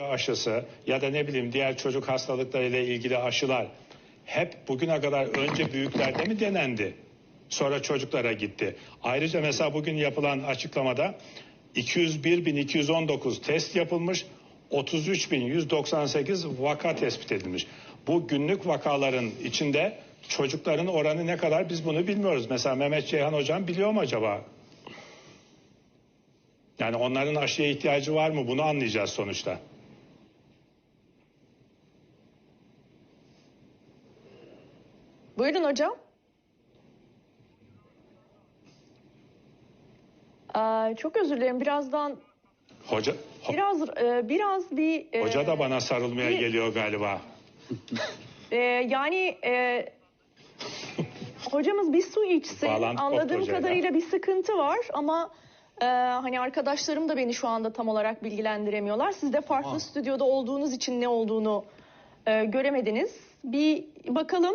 aşısı ya da ne bileyim diğer çocuk hastalıklarıyla ilgili aşılar hep bugüne kadar önce büyüklerde mi denendi? Sonra çocuklara gitti. Ayrıca mesela bugün yapılan açıklamada 201.219 test yapılmış, 33.198 vaka tespit edilmiş. Bu günlük vakaların içinde çocukların oranı ne kadar biz bunu bilmiyoruz. Mesela Mehmet Ceyhan hocam biliyor mu acaba? Yani onların aşıya ihtiyacı var mı? Bunu anlayacağız sonuçta. Buyurun hocam. Ee, çok özür dilerim. Birazdan Hoca ho- biraz e, biraz bir e, hoca da bana sarılmaya bir- geliyor galiba. e, yani e, hocamız bir su içsin. Bağlantı koptu Anladığım hocayla. kadarıyla bir sıkıntı var ama e, hani arkadaşlarım da beni şu anda tam olarak bilgilendiremiyorlar. Siz de farklı stüdyoda olduğunuz için ne olduğunu e, göremediniz. Bir bakalım.